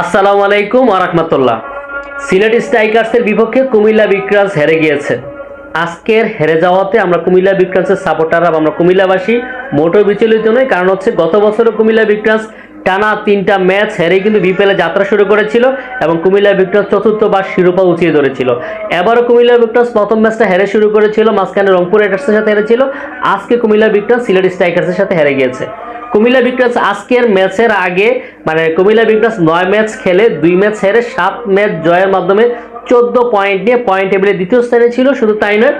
আসসালামু আলাইকুম আরহামতুল্লাহ সিলেট স্ট্রাইকার্সের বিপক্ষে কুমিল্লা বিক্রাস হেরে গিয়েছে। আজকের হেরে যাওয়াতে আমরা কুমিল্লা বিক্রাসের সাপোর্টাররা আমরা কুমিল্লাবাসী মোটেও বিচলিত নই, কারণ হচ্ছে গত বছরও কুমিল্লা বিক্রাস টানা তিনটা ম্যাচ হেরে কিন্তু বিপিএলে যাত্রা শুরু করেছিল এবং কুমিল্লা বিক্রাস চতুর্থবার শিরোপা উঁচিয়ে ধরেছিল। এবারও কুমিল্লা বিক্রাস প্রথম ম্যাচটা হেরে শুরু করেছিল, মাঝখানে রংপুর রাইডার্সের সাথে হেরেছিল। আজকে কুমিল্লা বিক্রাস সিলেট স্ট্রাইকার্সের সাথে হেরে গিয়েছে। কুমিল্লা বিক্রাস আজকের ম্যাচের আগে মানে কুমিল্লা বিক্রাস নয় ম্যাচ খেলে, দুই ম্যাচ হেরে, সাত ম্যাচ জয়ের মাধ্যমে চোদ্দ পয়েন্ট নিয়ে পয়েন্ট টেবিলে দ্বিতীয় স্থানে ছিল, শুধু তাই নয়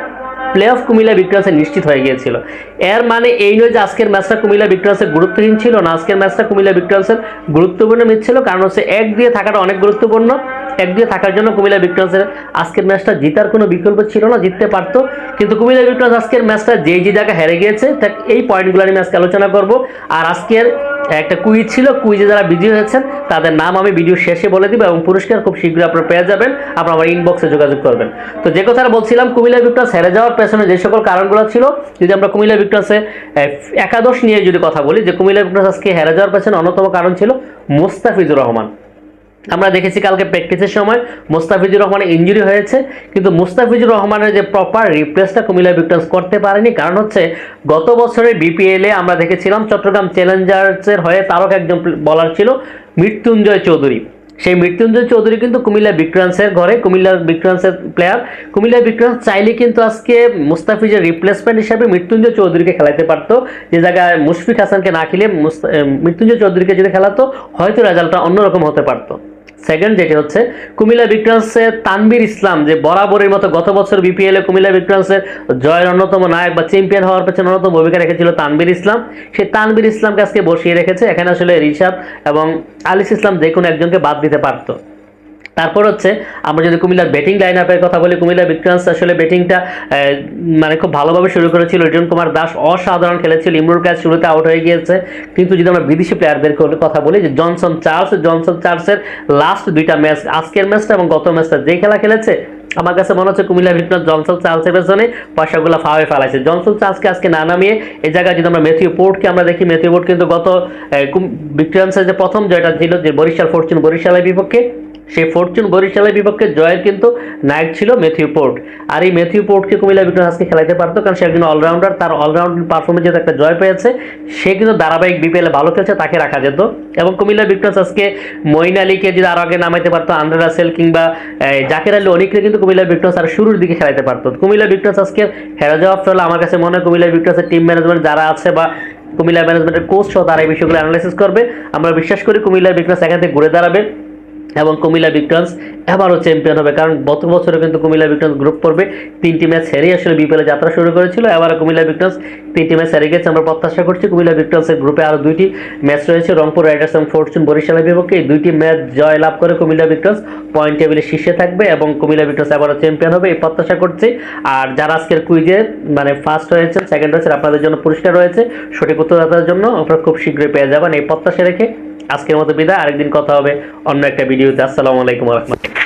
প্লে অফ কুমিল্লা বিক্রাসে নিশ্চিত হয়ে গিয়েছিল। এর মানে এই নয় যে আজকের ম্যাচটা কুমিল্লা বিক্রাসের গুরুত্বহীন ছিল না, আজকের ম্যাচটা কুমিল্লা বিক্রাসের গুরুত্বপূর্ণ ম্যাচ ছিল, কারণ হচ্ছে এক দিয়ে থাকাটা অনেক গুরুত্বপূর্ণ, এক দিয়ে থাকার জন্য কুমিল্লা বিক্রাসের আজকের ম্যাচটা জিতার কোনো বিকল্প ছিল না, জিততে পারতো। কিন্তু কুমিল্লা বিক্রাস আজকের ম্যাচটা যেই যে জায়গায় হেরে গিয়েছে, তা এই পয়েন্টগুলো নিয়ে আজকে আলোচনা করব। আর আজকের একটা কুইজ ছিল কুইজে যারা বিজয়ী হয়েছেন, তাদের নাম আমি ভিডিও শেষে বলে দিব এবং পুরস্কার খুব শীঘ্রই আপনারা পেয়ে যাবেন। আপনারা আমার ইনবক্সে যোগাযোগ করবেন। তো যে কথাটা বলছিলাম, কুমিল্লা বিক্রাস হেরে যাওয়ার পেছনে যে সকল কারণগুলো ছিল, যদি আমরা কুমিল্লা বিক্রাসে একাদশ নিয়ে যদি কথা বলি, যে কুমিল্লা বিক্রাস আজকে হেরে যাওয়ার পেছনে অন্যতম কারণ ছিল মোস্তাফিজুর রহমান। আমরা দেখেছি কালকে প্র্যাকটিসের সময় মোস্তাফিজুর রহমানের ইঞ্জুরি হয়েছে, কিন্তু মুস্তাফিজুর রহমানের যে প্রপার রিপ্লেসটা কুমিল্লা ভিক্টর্স করতে পারেনি, কারণ হচ্ছে গত বছরের বিপিএলে আমরা দেখেছিলাম চট্টগ্রাম চ্যালেঞ্জার্সের হয়ে তারক একজন বলার ছিল, মৃত্যুঞ্জয় চৌধুরী। সেই মৃত্যুঞ্জয় চৌধুরী কিন্তু কুমিল্লা বিক্রান্সের ঘরে, কুমিল্লা বিক্রান্সের প্লেয়ার কুমিল্লা বিক্রান্স চাইলে কিন্তু আজকে মুস্তাফিজের রিপ্লেসমেন্ট হিসাবে মৃত্যুঞ্জয় চৌধুরীকে খেলাতে পারতো। যে জায়গায় মুশফিক হাসানকে না খেলে মৃত্যুঞ্জয় চৌধুরীকে যদি খেলাতো, হয়তো রেজাল্টটা অন্যরকম হতে পারতো। সেকেন্ড, যেটি হচ্ছে কুমিল্লা বিক্রান্সের তানবির ইসলাম, যে বরাবরের মতো গত বছর বিপিএলে কুমিল্লা বিক্রান্সের জয়ের অন্যতম নায়ক বা চ্যাম্পিয়ন হওয়ার পেছনে অন্যতম ভূমিকা রেখেছিল তানবির ইসলাম। সে তানবির ইসলামকে আজকে বসিয়ে রেখেছে, এখানে আসলে রিশাদ এবং আলিস ইসলাম যে কোনো একজনকে বাদ দিতে পারতো। তারপর হচ্ছে, আমরা যদি কুমিল্লার ব্যাটিং লাইন আপের কথা বলি, কুমিল্লা বিক্রান্স আসলে ব্যাটিংটা মানে খুব ভালোভাবে শুরু করেছিল। রিটন কুমার দাস অসাধারণ খেলেছিল, ইমরুল কাজ শুরুতে আউট হয়ে গিয়েছে। কিন্তু যদি আমরা বিদেশি প্লেয়ারদের কথা বলি, যে জনসন চার্লস, জনসন চার্লসের লাস্ট দুইটা ম্যাচ আজকের ম্যাচটা এবং গত ম্যাচটা যে খেলা খেলেছে, আমার কাছে মনে হচ্ছে কুমিল্লা ভিক্টর জনসন চার্লসের পেছনে পয়সাগুলো ফাওয়ে ফেলাইছে। জনসন চার্লসকে আজকে না নামিয়ে এই জায়গায় যদি আমরা মেথিউ পোর্টকে আমরা দেখি মেথিউ পোর্ট কিন্তু গত ভিক্টোরিয়ান্সের যে প্রথম জয়টা ছিল, যে বরিশাল ফরচুন বরিশালের বিপক্ষে সেই ফরচুন বরিশালের বিপক্ষে জয়ের কিন্তু নায়ক ছিল মেথিউ পোর্ট। আর এই মেথিউ পোর্টকে কুমিল্লা ভিক্টোর আজকে খেলাইতে পারতো, কারণ সে একজন অলরাউন্ডার, তার অলরাউন্ড পারফরমেন্সে একটা জয় পেয়েছে, সে কিন্তু ধারাবাহিক বিপিএলে ভালো খেলছে, তাকে রাখা যেত। এবং কুমিল্লা ভিক্টোর্স আজকে মঈন আলীকে যদি আরও আগে নামাইতে পারতো, আন্দ্রে রাসেল কিংবা জাকির আলী অনেককে কিন্তু কুমিল্লা ভিক্টোর্স আর শুরুর দিকে খেলাইতে পারতো। কুমিল্লা ভিক্টোর্স আজকে হেরে যাওয়ার ফলে আমার কাছে মনে হয় কুমিল্লা ভিক্টোর্সের টিম ম্যানেজমেন্ট যারা আছে বা কুমিল্লা ম্যানেজমেন্টের কোচ সহ তারা এই বিষয়গুলো অ্যানালাইসিস করবে। আমরা বিশ্বাস করি কুমিল্লা ভিক্টোর্স এখান থেকে ঘুরে দাঁড়াবে। এবং কুমিল্লা ভিক্টরস এবারও চ্যাম্পিয়ন হবে। কারণ গত বছরে কিন্তু কুমিল্লা ভিক্টরস গ্রুপ পর্বে তিনটি ম্যাচ হেরে আসলে বিপিএলে যাত্রা শুরু করেছিল। এবারও কুমিল্লা ভিক্টরস তিনটি ম্যাচ হেরে গেছে। আমরা প্রত্যাশা করছি কুমিল্লা ভিক্টরসের গ্রুপে আরও দুইটি ম্যাচ রয়েছে। রংপুর রাইডার্স এবং ফরচুন বরিশালের বিপক্ষে এই দুইটি ম্যাচ জয় লাভ করে কুমিল্লা ভিক্টরস পয়েন্ট টেবিলে শীর্ষে থাকবে এবং কুমিল্লা ভিক্টরস এবারও চ্যাম্পিয়ন হবে, এই প্রত্যাশা করছি। আর যারা আজকের কুইজে মানে ফার্স্ট হয়েছেন সেকেন্ড হয়েছেন আপনাদের জন্য পুরস্কার রয়েছে। সঠিক উত্তরদাতার জন্য আপনারা খুব শীঘ্রই পেয়ে যাবেন। এই প্রত্যাশা রেখে আজকের মতো বিদায় আরেকদিন কথা হবে অন্য একটা ভিডিওতে। আসসালামু আলাইকুম রহমতুল্লাহ।